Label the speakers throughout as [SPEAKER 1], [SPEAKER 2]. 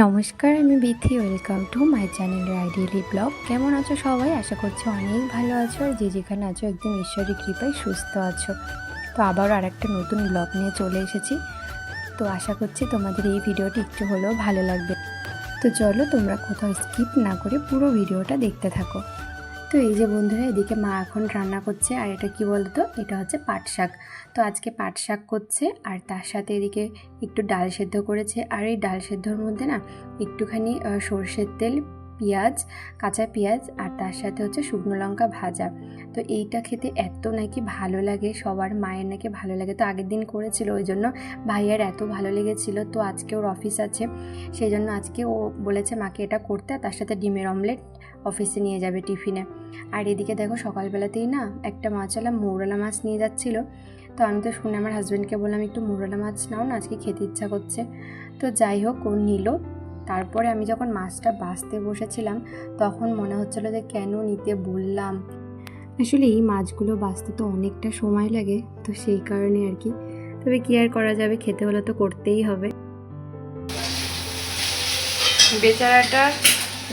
[SPEAKER 1] নমস্কার, আমি Bithi. Welcome to my channel ideally blog কেমন আছো সবাই? আশা করছি অনেক ভালো আছো আর যে যেখানে আছো একদম ঈশ্বরের কৃপায় সুস্থ আছো। তো আবারও আর একটা নতুন ব্লগ নিয়ে চলে এসেছি। তো আশা করছি তোমাদের এই ভিডিওটি একটু হলেও ভালো লাগবে। তো চলো তোমরা কোথাও স্কিপ না করে পুরো ভিডিওটা দেখতে থাকো। তো এই যে বন্ধুরা, এদিকে মা এখন রান্না করছে, আর এটা কি বলতো? এটা হচ্ছে পাট শাক। তো আজকে পাট শাক করছে, আর তার সাথে এদিকে একটু ডাল সেদ্ধ করেছে। আর এই ডাল সেদ্ধর মধ্যে না একটুখানি সর্ষের তেল, পেঁয়াজ, কাঁচা পেঁয়াজ, আর তার সাথে হচ্ছে শুকনো লঙ্কা ভাজা। তো এইটা খেতে এত নাকি ভালো লাগে, সবার মায়ের নাকি ভালো লাগে। তো আগের দিন করেছিল, ওই জন্য ভাইয়ার এত ভালো লেগেছিল। তো আজকে ওর অফিস আছে, সেই জন্য আজকে ও বলেছে মাকে এটা করতে তার সাথে ডিমের অমলেট অফিসে নিয়ে যাবে টিফিনে। আর এদিকে দেখো সকালবেলাতেই না একটা মাছওয়ালা মৌরলা মাছ নিয়ে যাচ্ছিল। তো আমি তো শুনে আমার হাজব্যান্ডকে বললাম, একটু মৌরলা মাছ নাও না, আজকে খেতে ইচ্ছা করছে। তো যাই হোক, ও নিল। তারপরে আমি যখন মাছটা বাঁচতে বসেছিলাম, তখন মনে হচ্ছিল যে কেন নিতে বললাম। আসলে এই মাছগুলো বাঁচতে তো অনেকটা সময় লাগে, তো সেই কারণে আর কি। তবে কি আর করা যাবে, খেতে হলে তো করতেই হবে।
[SPEAKER 2] বেচারাটা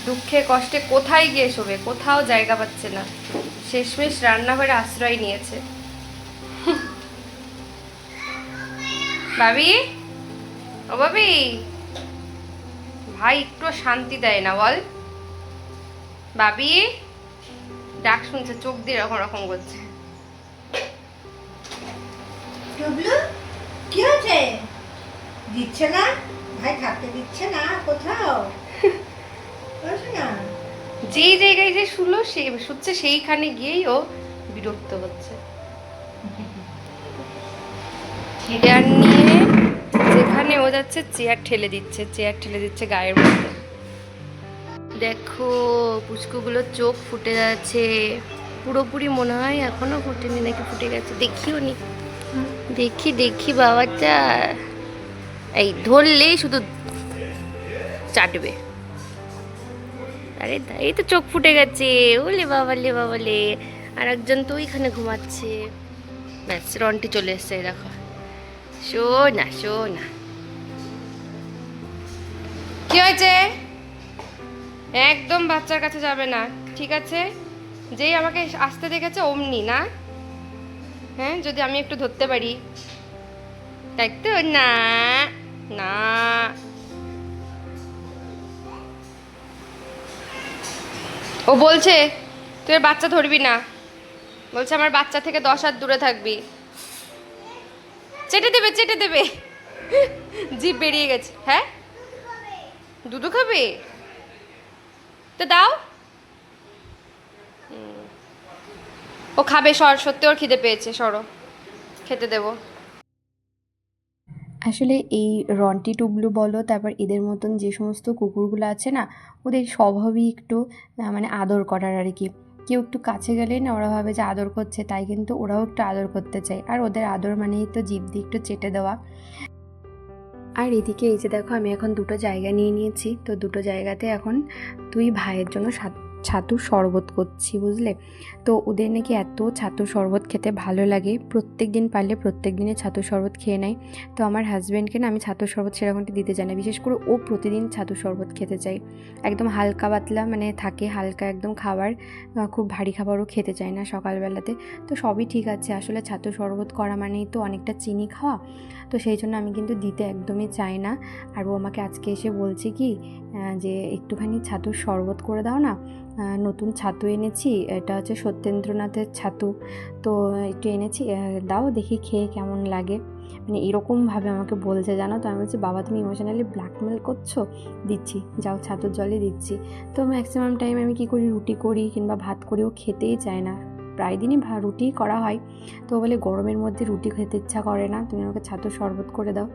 [SPEAKER 2] দুঃখে কষ্টে কোথায় গিয়ে শোবে? কোথাও জায়গা পাচ্ছে না। শেষমেশ রান্নাঘরে আশ্রয় নিয়েছে। ভাবি ও ভাবি ভাই একটু শান্তি দেয় না, বল। ভাবি ডাক শুনছে, চোখ দিয়ে এরকম রকম করছে।
[SPEAKER 3] দিচ্ছে না? ভাই থাকতে দিচ্ছে না কোথাও?
[SPEAKER 2] যেই জায়গায় যে শুলো, সে শুচ্ছে, সেইখানে গিয়েই ও বিরক্ত হচ্ছে। চেয়ার নিয়ে যেখানে ও যাচ্ছে, চেয়ার ঠেলে দিচ্ছে, চেয়ার ঠেলে দিচ্ছে গায়ের মধ্যে। দেখো, পুচকুগুলোর চোখ ফুটে যাচ্ছে পুরোপুরি মনে হয় এখনও ফুটেনি, নাকি ফুটে গেছে? দেখিও নি। দেখি দেখি বাবাটা এই ধরলেই শুধু চাটবে। আরে এই তো চোখ ফুটে গেছে। ওলে বাবালে বাবালে। আর একজন তো ওইখানে ঘুমাচ্ছে। ব্যাস, রন্টি চলে এসছে দেখো। শো না শো না কি হয়েছে? একদম বাচ্চার কাছে যাবে না, ঠিক আছে? যেই আমাকে আসতে দেখেছে, অমনি, না? হ্যাঁ যদি আমি একটু ধরতে পারি। তাই তো? না না। ও বলছে, তুই বাচ্চা ধরবি না। বলছে, আমার বাচ্চা থেকে দশ হাত দূরে থাকবি। চেটে দেবে চেটে দেবে। জিভ বেরিয়ে গেছে। হ্যাঁ? দুধু খাবে? তো দাও। ও খাবে সর, সত্যি ওর খিদে পেয়েছে, সরো। খেতে দেবো।
[SPEAKER 1] আসলে এই রন্টি টুবলু বলো, তারপর এদের মতন যে সমস্ত কুকুরগুলো আছে না, ওদের স্বভাবই একটু মানে আদর করার আর কি। কেউ একটু কাছে গেলেই না ওরা ভাবে যে আদর করছে, তাই কিন্তু ওরাও একটু আদর করতে চায়। আর ওদের আদর মানেই তো জীব দিয়ে একটু চেটে দেওয়া। আর এদিকে এই যে দেখো, আমি এখন দুটো জায়গা নিয়ে নিয়েছি। তো দুটো জায়গাতে এখন তুই ভাইয়ের জন্য সাত- ছাতুর শরবত করছি, বুঝলে? তো ওদের নাকি এত ছাতুর শরবত খেতে ভালো লাগে। প্রত্যেক দিন পারলে প্রত্যেক দিনে ছাতুর শরবত খেয়ে নেয়। তো আমার হাজব্যান্ডকে না আমি ছাতুর শরবত সেরকমটি দিতে চাই না। বিশেষ করে ও প্রতিদিন ছাতুর শরবত খেতে চাই একদম হালকা পাতলা মানে থাকে হালকা একদম খাবার খুব ভারী খাবারও খেতে চায় না সকালবেলাতে। তো সবই ঠিক আছে, আসলে ছাতুর শরবত করা মানেই তো অনেকটা চিনি খাওয়া। তো সেই জন্য আমি কিন্তু দিতে একদমই চাই না। আর ও আমাকে আজকে এসে বলছে কি যে একটুখানি ছাতুর শরবত করে দাও না নতুন ছাতু এনেছি, এটা হচ্ছে সত্যেন্দ্রনাথের ছাতু। তো একটু এনেছি দাও দেখি খেয়ে কেমন লাগে। মানে এরকমভাবে আমাকে বলছে, জানো তো? আমি বলছি, বাবা, তুমি ইমোশনালি ব্ল্যাকমেল করছ? দিচ্ছি, যাও ছাতুর জলে দিচ্ছি। তো ম্যাক্সিমাম টাইম আমি কী করি? রুটি করি কিংবা ভাত করি, ও খেতেই চায় না। প্রায় দিনই ভা রুটিই করা হয়। তো বলে, গরমের মধ্যে রুটি খেতে ইচ্ছা করে না, তুমি আমাকে ছাতুর শরবত করে দাও।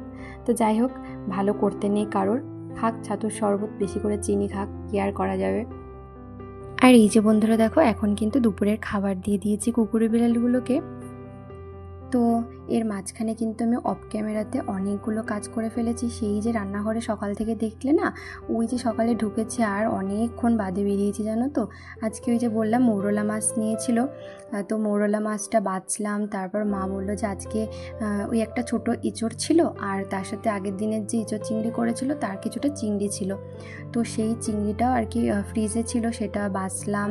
[SPEAKER 1] তো যাই হোক, ভালো করতে নেই কারোর। খাক, ছাতুর শরবত, বেশি করে চিনি খাক, কি আর করা যাবে? আর এই যে বন্ধুরা, দেখো, এখন কিন্তু দুপুরের খাবার দিয়ে দিয়েছি কুকুরের বিড়ালগুলোকে তো এর মাঝখানে কিন্তু আমি অফ ক্যামেরাতে অনেকগুলো কাজ করে ফেলেছি। সেই যে রান্নাঘরে সকাল থেকে দেখলে না, ওই যে সকালে ঢুকেছি আর অনেকক্ষণ বাদে বেরিয়েছি, জানো তো? আজকে ওই যে বললাম মৌরলা মাছ নিয়েছিল। তো মৌরলা মাছটা বাছলাম তারপর মা বলল যে আজকে ওই একটা ছোট ইঁচড় ছিল আর তার সাথে আগের দিনের যে ইঁচড় চিংড়ি করেছিল তার কিছুটা চিংড়ি ছিল। তো সেই চিংড়িটাও আর কি ফ্রিজে ছিল, সেটা বাছলাম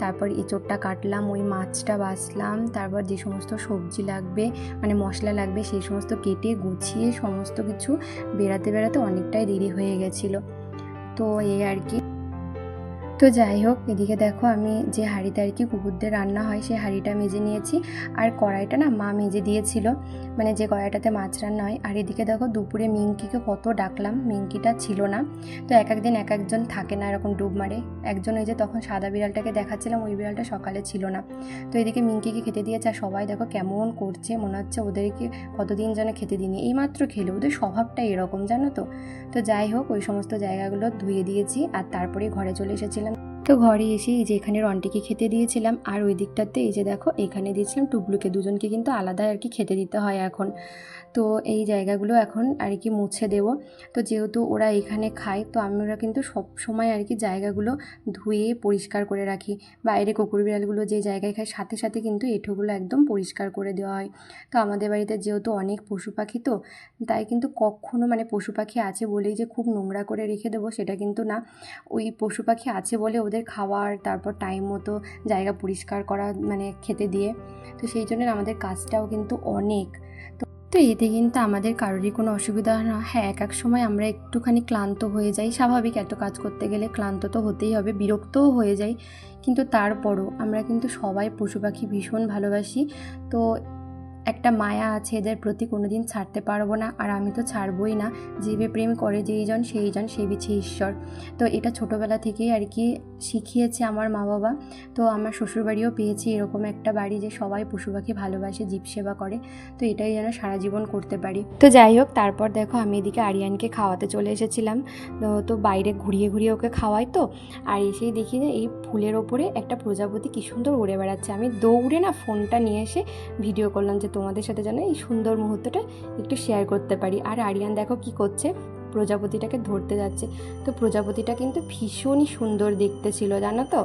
[SPEAKER 1] তারপর এঁচোড়টা কাটলাম, ওই মাছটা বাছলাম তারপর যে সমস্ত সবজি লাগবে মানে মশলা লাগবে, সেই সমস্ত কেটে গুছিয়ে সমস্ত কিছু বেড়াতে বেড়াতে অনেকটাই দেরি হয়ে গেছিল। তো এই আর কি। তো যাই হোক, এদিকে দেখো আমি যে হাঁড়িতে আর কি কুকুরদের রান্না হয়, সেই হাঁড়িটা মেজে নিয়েছি। আর কড়াইটা না মা মেজে দিয়েছিল মানে যে কড়াইটাতে মাছ রান্না হয়। আর এদিকে দেখো দুপুরে মিঙ্কিকে কত ডাকলাম, মিঙ্কিটা ছিল না। তো এক একদিন এক একজন থাকে না এরকম ডুব মারে। একজন ওই যে তখন সাদা বিড়ালটাকে দেখাচ্ছিলাম, ওই বিড়ালটা সকালে ছিল না। তো এদিকে মিঙ্কিকে খেতে দিয়েছে, আর সবাই দেখো কেমন করছে, মনে হচ্ছে ওদেরকে কতদিন যেন খেতে দিইনি। এইমাত্র খেলে, ওদের স্বভাবটাই এরকম, জানো তো? তো যাই হোক, ওই সমস্ত জায়গাগুলো ধুয়ে দিয়েছি, আর তারপরে ঘরে চলে এসেছিলাম তো ঘরে এসে এই যে এখানে রন্টিকে খেতে দিয়েছিলাম, আর ওই দিকটাতে এই যে দেখো এখানে দিয়েছিলাম টুবলুকে। দুজনকে কিন্তু আলাদা আর কি খেতে দিতে হয় এখন। তো এই জায়গাগুলো এখন আর কি মুছে দেবো। তো যেহেতু ওরা এখানে খায়, তো আমরা কিন্তু সব সময় আর কি জায়গাগুলো ধুয়ে পরিষ্কার করে রাখি। বাইরে কুকুর বিড়ালগুলো যে জায়গায় খায়, সাথে সাথে কিন্তু এঁঠোগুলো একদম পরিষ্কার করে দেওয়া হয়। তো আমাদের বাড়িতে যেহেতু অনেক পশু পাখি তো, তাই কিন্তু কখনো মানে পশু পাখি আছে বলেই যে খুব নোংরা করে রেখে দেবো সেটা কিন্তু না। ওই পশু পাখি আছে বলে ওদের খাওয়ার, তারপর টাইম মতো জায়গা পরিষ্কার করা মানে খেতে দিয়ে। তো সেই জন্য আমাদের কাজটাও কিন্তু অনেক। তো এতে কিন্তু আমাদের কারোরই কোনো অসুবিধা না। হ্যাঁ এক এক সময় আমরা একটুখানি ক্লান্ত হয়ে যাই। স্বাভাবিক এত কাজ করতে গেলে ক্লান্ত তো হতেই হবে, বিরক্তও হয়ে যাই। কিন্তু তারপরও আমরা কিন্তু সবাই পশু পাখি ভীষণ ভালোবাসি। তো একটা মায়া আছে, এদের প্রতি কোনো দিন ছাড়তে পারব না। আর আমি তো ছাড়বই না। জীবে প্রেম করে যেইজন, সেইজন সেই বিছে ঈশ্বর। তো এটা ছোটোবেলা থেকেই আর কি শিখিয়েছে আমার মা বাবা তো আমার শ্বশুরবাড়িও পেয়েছি এরকম একটা বাড়ি যে সবাই পশু পাখি ভালোবাসে, জীব সেবা করে। তো এটাই যেন সারা জীবন করতে পারি। তো যাই হোক, তারপর দেখো আমি এদিকে আরিয়ানকে খাওয়াতে চলে এসেছিলাম। তো বাইরে ঘুরিয়ে ঘুরিয়ে ওকে খাওয়াই তো। আর এসেই দেখি যে এই ফুলের ওপরে একটা প্রজাপতি কী সুন্দর উড়ে বেড়াচ্ছে। আমি দৌড়ে না ফোনটা নিয়ে এসে ভিডিও করলাম যে তোমাদের সাথে যেন এই সুন্দর মুহূর্তটা একটু শেয়ার করতে পারি। আর আরিয়ান দেখো কি করছে? প্রজাপতিটাকে ধরতে যাচ্ছে। তো প্রজাপতিটা কিন্তু ভীষণই সুন্দর দেখতে ছিল, জানো তো?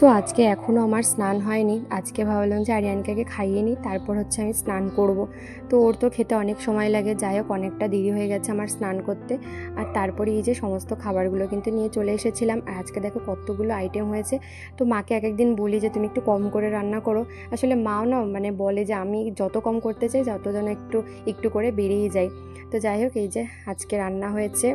[SPEAKER 1] তো আজকে এখনও আমার স্নান হয়নি। আজকে ভাবলাম যে আরিয়ানকে খাইয়ে নিই, তারপর হচ্ছে আমি স্নান করব। তো ওর তো খেতে অনেক সময় লাগে, যাই হোক অনেকটা দেরি হয়ে গেছে আমার স্নান করতে। আর তারপরে এই যে সমস্ত খাবারগুলো কিন্তু নিয়ে চলে এসেছিলাম। আর আজকে দেখো কতগুলো আইটেম হয়েছে। তো মাকে এক একদিন বলি যে, তুমি একটু কম করে রান্না করো। আসলে মাও না মানে বলে যে, আমি যত কম করতে চাই যত যেন একটু একটু করে বেরিয়ে যাই তো যাই হোক এই যে আজকে রান্না হয়েছে।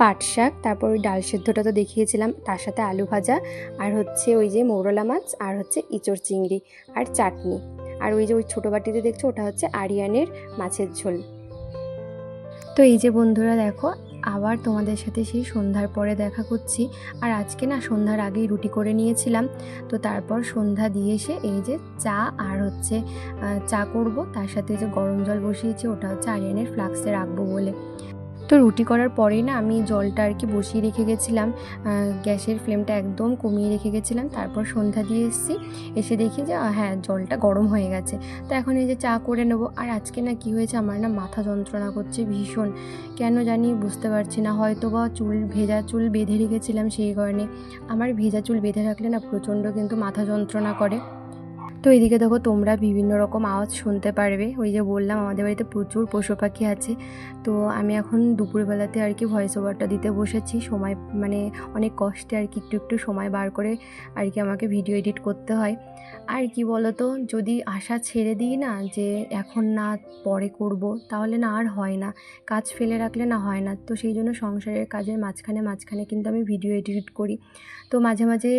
[SPEAKER 1] পাট শাক, তারপর ওই ডাল সেদ্ধটা তো দেখিয়েছিলাম, তার সাথে আলু ভাজা, আর হচ্ছে ওই যে মৌরলা মাছ, আর হচ্ছে ইঁচড় চিংড়ি, আর চাটনি। আর ওই যে ওই ছোটো বাটিতে দেখছ, ওটা হচ্ছে আরিয়ানের মাছের ঝোল। তো এই যে বন্ধুরা দেখো, আবার তোমাদের সাথে সেই সন্ধ্যার পরে দেখা করছি। আর আজকে না সন্ধ্যার আগেই রুটি করে নিয়েছিলাম। তো তারপর সন্ধ্যা দিয়ে এসে এই যে চা আর হচ্ছে চা করব। তার সাথে যে গরম জল বসিয়েছি, ওটা হচ্ছে আরিয়ানের ফ্লাক্সে রাখব বলে। তো রুটি করার পরেই না আমি জলটা আর কি বসিয়ে রেখে গেছিলাম। গ্যাসের ফ্লেমটা একদম কমিয়ে রেখে গেছিলাম। তারপর সন্ধ্যা দিয়ে এসেছি। এসে দেখি যে হ্যাঁ জলটা গরম হয়ে গেছে। তো এখন এই যে চা করে নেব। আর আজকে না কি হয়েছে, আমার না মাথা যন্ত্রণা করছে ভীষণ। কেন জানি বুঝতে পারছি না। হয়তো বা চুল, ভেজা চুল বেঁধে রেখেছিলাম সেই কারণে। আমার ভেজা চুল বেঁধে রাখলে না প্রচণ্ড কিন্তু মাথা যন্ত্রণা করে। তো এদিকে দেখো তোমরা বিভিন্ন রকম আওয়াজ শুনতে পারবে। ওই যে বললাম, আমাদের বাড়িতে প্রচুর পশু পাখি আছে। তো আমি এখন দুপুরবেলাতে আর কি ভয়েস ওভারটা দিতে বসেছি। সময় মানে অনেক কষ্টে আর কি একটু একটু সময় বার করে আর কি আমাকে ভিডিও এডিট করতে হয়। আর কি বলতো, যদি আশা ছেড়ে দিই না যে এখন না পরে করব, তাহলে না আর হয় না। কাজ ফেলে রাখলে না হয় না। তো সেই জন্য সংসারের কাজের মাঝখানে মাঝখানে কিন্তু আমি ভিডিও এডিট করি। তো মাঝে মাঝে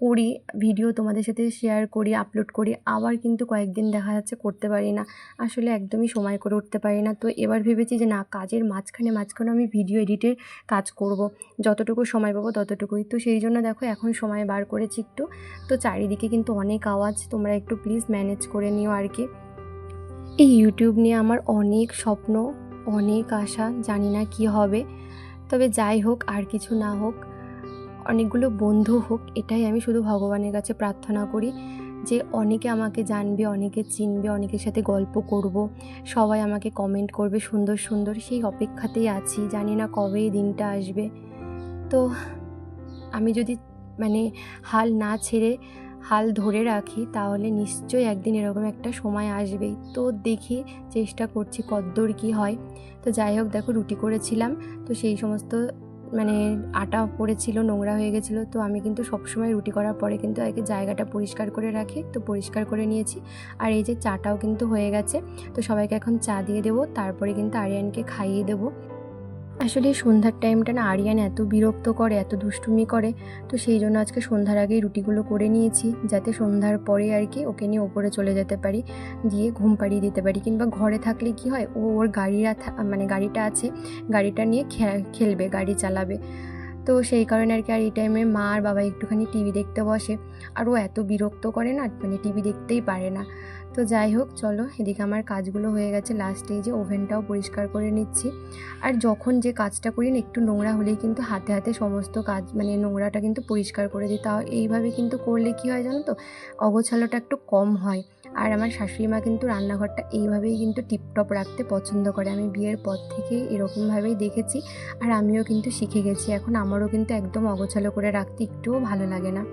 [SPEAKER 1] করি, ভিডিও তোমাদের সাথে শেয়ার করি আপলোড করি, আবার কিন্তু কয়েকদিন দেখা যাচ্ছে করতে পারি না। আসলে একদমই সময় করে উঠতে পারি না। তো এবার ভেবেছি যে না, কাজের মাঝখানে মাঝখানে আমি ভিডিও এডিটের কাজ করব। যতটুকু সময় পাবো ততটুকুই। তো সেই জন্য দেখো, এখন সময় বার করেছি একটু। তো চারিদিকে কিন্তু অনেক আওয়াজ। তোমরা একটু প্লিজ ম্যানেজ করে নিও আর কি। এই ইউটিউব নিয়ে আমার অনেক স্বপ্ন, অনেক আশা। জানি না কি হবে। তবে যাই হোক, আর কিছু না হোক অনেকগুলো বন্ধু হোক, এটাই আমি শুধু ভগবানের কাছে প্রার্থনা করি যে অনেকে আমাকে জানবে, অনেকে চিনবে, অনেকের সাথে গল্প করব, সবাই আমাকে কমেন্ট করবে, সুন্দর সুন্দর, সেই অপেক্ষাতেই আছি, জানি না কবে এই দিনটা আসবে। তো আমি যদি মানে হাল না ছেড়ে, হাল ধরে রাখি, তাহলে নিশ্চয়ই একদিন এরকম একটা সময় আসবেই। তো দেখি, চেষ্টা করছি কদ্দূর কী হয়। তো যাই হোক, দেখো রুটি করেছিলাম, তো সেই সমস্ত মানে আটা পড়েছিল, নোংরা হয়ে গেছিল, তো আমি কিন্তু সবসময় রুটি করার পরে কিন্তু আগে জায়গাটা পরিষ্কার করে রাখি, তো পরিষ্কার করে নিয়েছি। আর এই যে চাটাও কিন্তু হয়ে গেছে, তো সবাইকে এখন চা দিয়ে দেবো, তারপরে কিন্তু আরিয়ানকে খাইয়ে দেবো। আসলে সন্ধ্যার টাইমটা না আরিয়ান এত বিরক্ত করে, এত দুষ্টুমি করে, তো সেই জন্য আজকে সন্ধ্যার আগেই রুটিগুলো করে নিয়েছি, যাতে সন্ধ্যার পরে আর কি ওকে নিয়ে ওপরে চলে যেতে পারি দিয়ে ঘুম পাড়িয়ে দিতে পারি। কিংবা ঘরে থাকলে কি হয়, ও ওর গাড়িরা মানে গাড়িটা আছে, গাড়িটা নিয়ে খেলবে, গাড়ি চালাবে। তো সেই কারণে আর কি আর এই টাইমে মা আর বাবা একটুখানি টিভি দেখতে বসে, আর ও এত বিরক্ত করে না মানে টিভি দেখতেই পারে না। তো যাই হোক, চলো, এদিকে আমার কাজগুলো হয়ে গেছে। লাস্টে যে ওভেনটাও পরিষ্কার করে নিচ্ছি। আর যখন যে কাজটা করি না, একটু নোংরা হলেই কিন্তু হাতে হাতে সমস্ত কাজ মানে নোংরাটা কিন্তু পরিষ্কার করে দিই। তাও এইভাবে কিন্তু করলে কি হয় জানো তো, অগোছালোটা একটু কম হয়। আর আমার শাশুড়ি মা কিন্তু রান্নাঘরটা এইভাবেই কিন্তু টিপটপ রাখতে পছন্দ করে। আমি বিয়ের পর থেকে এরকমভাবেই দেখেছি। আর আমিও কিন্তু শিখে গেছি। এখন আমারও কিন্তু একদম অগোছালো করে রাখতে একটুও ভালো লাগে না।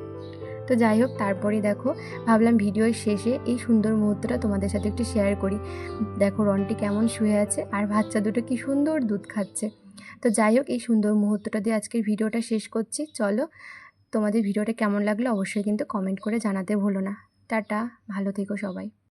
[SPEAKER 1] তো যাই হোক, তারপরে দেখো, ভাবলাম ভিডিওর শেষে এই সুন্দর মুহূর্তটা তোমাদের সাথে একটু শেয়ার করি। দেখো, রনটি কেমন শুয়ে আছে আর বাচ্চা দুটো কি সুন্দর দুধ খাচ্ছে। তো যাই হোক, এই সুন্দর মুহূর্তটা দিয়ে আজকের ভিডিওটা শেষ করছি। চলো, তোমাদের ভিডিওটা কেমন লাগল অবশ্যই কিন্তু কমেন্ট করে জানাতে ভুলো না। টাটা, ভালো থেকো সবাই।